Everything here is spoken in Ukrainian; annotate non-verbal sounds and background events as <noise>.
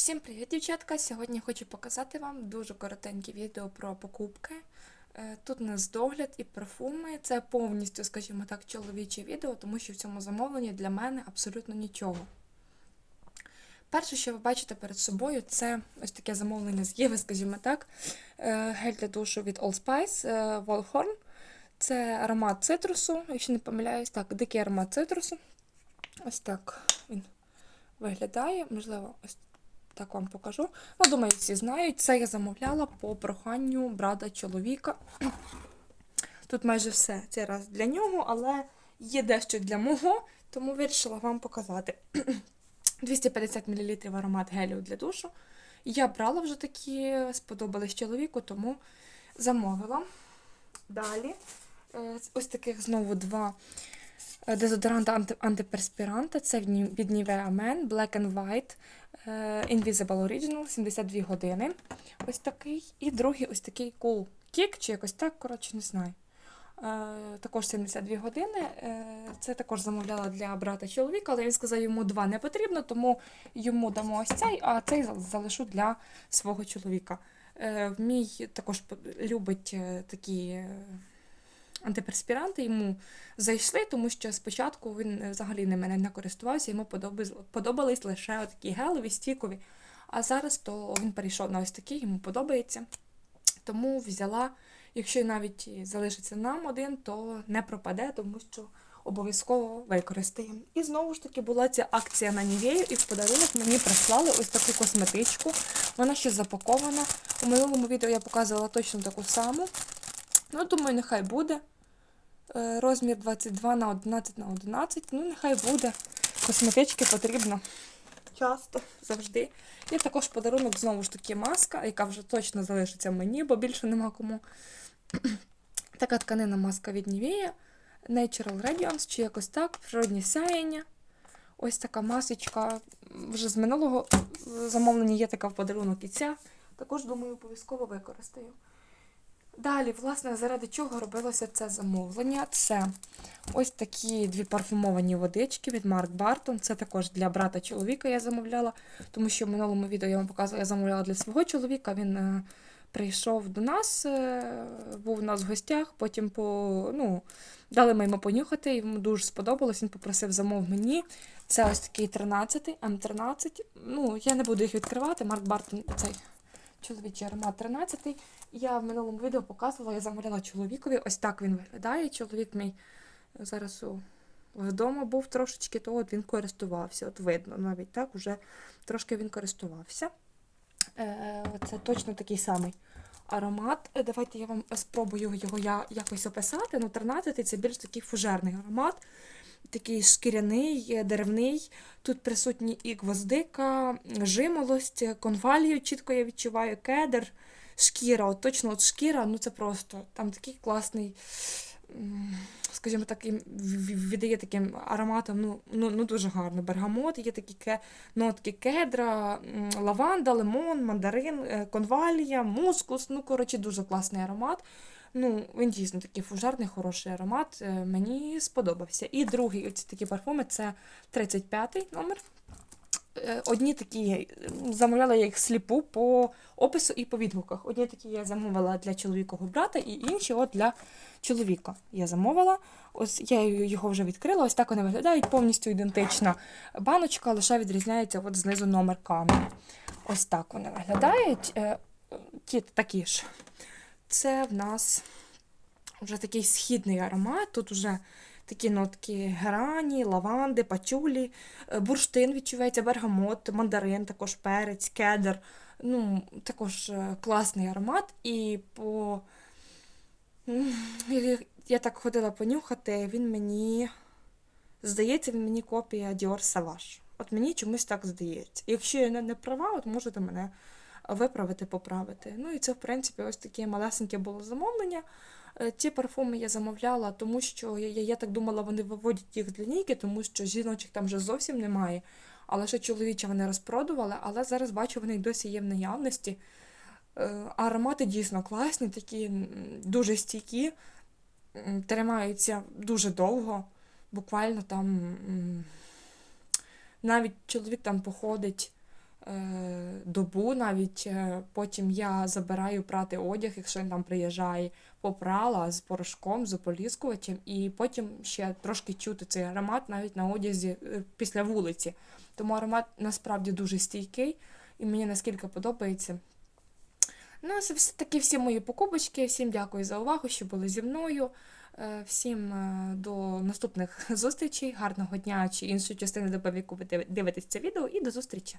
Всім привіт, дівчатка! Сьогодні хочу показати вам дуже коротеньке відео про покупки. Е, Тут у нас догляд і парфуми. Це повністю, скажімо так, чоловіче відео, тому що в цьому замовленні для мене абсолютно нічого. Перше, що ви бачите перед собою, це ось таке замовлення з Єви, скажімо так. Е, Гель для душу від All Spice е, Це аромат цитрусу, якщо не помиляюсь, так, дикий аромат цитрусу. Ось так він виглядає. Можливо, ось так вам покажу. Ну, думаю, всі знають. Це я замовляла по проханню брата чоловіка. <clears throat> Тут майже все цей раз для нього, але є дещо для мого, тому вирішила вам показати. <clears throat> 250 мл аромат гелю для душу. Я брала вже такі, сподобались чоловіку, тому замовила. Далі, е, ось таких знову два дезодоранта антиперспіранта. Це від Nivea Men, Black and White, е, Invisible Original, 72 години. Ось такий. І другий ось такий Cool Kick, чи якось так, коротше, не знаю. Е, Також 72 години. Е, Це також замовляла для брата чоловіка, але він сказав, йому два не потрібно, тому йому дамо ось цей, а цей залишу для свого чоловіка. Е, Мій також любить е, такі е, антиперспіранти, йому зайшли, тому що спочатку він е, взагалі ними не користувався, йому подобались, лише такі гелеві, стікові. А зараз то він перейшов на ось такі, йому подобається. Тому взяла, якщо навіть залишиться нам один, то не пропаде, тому що обов'язково використаємо. І знову ж таки була ця акція на Нівею, і в подарунок мені прислали ось таку косметичку. Вона ще запакована. У минулому відео я показувала точно таку саму. Ну, думаю, нехай буде. Е, Розмір 22 на 11 на 11. Ну, нехай буде. Косметички потрібно часто, завжди. І також подарунок знову ж таки маска, яка вже точно залишиться мені, бо більше нема кому. <clears throat> Така тканина маска від Nivea. Natural Radiance, чи якось так, природні сяєння. Ось така масочка. Вже з минулого замовлення є така в подарунок і ця. Також, думаю, обов'язково використаю. Далі, власне, заради чого робилося це замовлення? Це ось такі дві парфумовані водички від Марк Бартон. Це також для брата чоловіка я замовляла, тому що в минулому відео я вам показувала, я замовляла для свого чоловіка. Він е, прийшов до нас, е, був у нас в гостях, потім по, ну, дали ми йому понюхати, йому дуже сподобалось, він попросив замов мені. Це ось такий 13 М13. Ну, я не буду їх відкривати. Марк Бартон цей чоловічий аромат 13. Я в минулому відео показувала, я замовляла чоловікові. Ось так він виглядає. Чоловік мій зараз у, вдома був трошечки, то от він користувався. От видно, навіть так, уже трошки він користувався. Е, це точно такий самий аромат. Е, Давайте я вам спробую його якось описати. Ну, 13 це більш такий фужерний аромат. Такий шкіряний, деревний. Тут присутні і гвоздика, жимолость, конвалію, чітко я відчуваю, кедр, шкіра. От точно от шкіра, ну це просто там такий класний, скажімо так, віддає таким ароматом, ну, ну, ну дуже гарно. Бергамот, є такі ке, нотки кедра, лаванда, лимон, мандарин, е, конвалія, мускус. Ну, коротше, дуже класний аромат. Ну, він дійсно такий фужерний, хороший аромат. е, Мені сподобався. І другий оці такі парфуми це 35-й номер. Е, Одні такі замовляла я їх сліпу по опису і по відгуках. Одні такі я замовила для чоловікового брата, і інші от для чоловіка. Я замовила. Ось я його вже відкрила. Ось так вони виглядають. Повністю ідентична баночка, лише відрізняється от знизу номер камери. Ось так вони виглядають. Е, Ті такі ж. Це в нас вже такий східний аромат. Тут вже такі нотки герані, лаванди, пачулі, е, бурштин відчувається, бергамот, мандарин, також перець, кедр. Ну, також е, класний аромат. І по. Я- так ходила понюхати, він мені. Здається, він мені копія Dior Savage. От мені чомусь так здається. Якщо я не права, от можете мене виправити, поправити. Ну і це, в принципі, ось таке малесеньке було замовлення. Е, Ці парфуми я замовляла, тому що я, я, так думала, вони виводять їх для лінійки, тому що жіночих там вже зовсім немає. А лише чоловічі вони розпродували, але зараз бачу, вони й досі є в наявності. Е, аромати дійсно класні, такі дуже стійкі, тримаються дуже довго. Буквально там навіть чоловік там походить добу навіть. Е, Потім я забираю прати одяг, якщо він там приїжджає, попрала з порошком, з ополіскувачем, і потім ще трошки чути цей аромат навіть на одязі е, після вулиці. Тому аромат насправді дуже стійкий і мені наскільки подобається. Ну, це все таки всі мої покупочки. Всім дякую за увагу, що були зі мною. Е, Всім е, до наступних <laughs> зустрічей, гарного дня чи іншої частини доби, ви дивитесь це відео, і до зустрічі!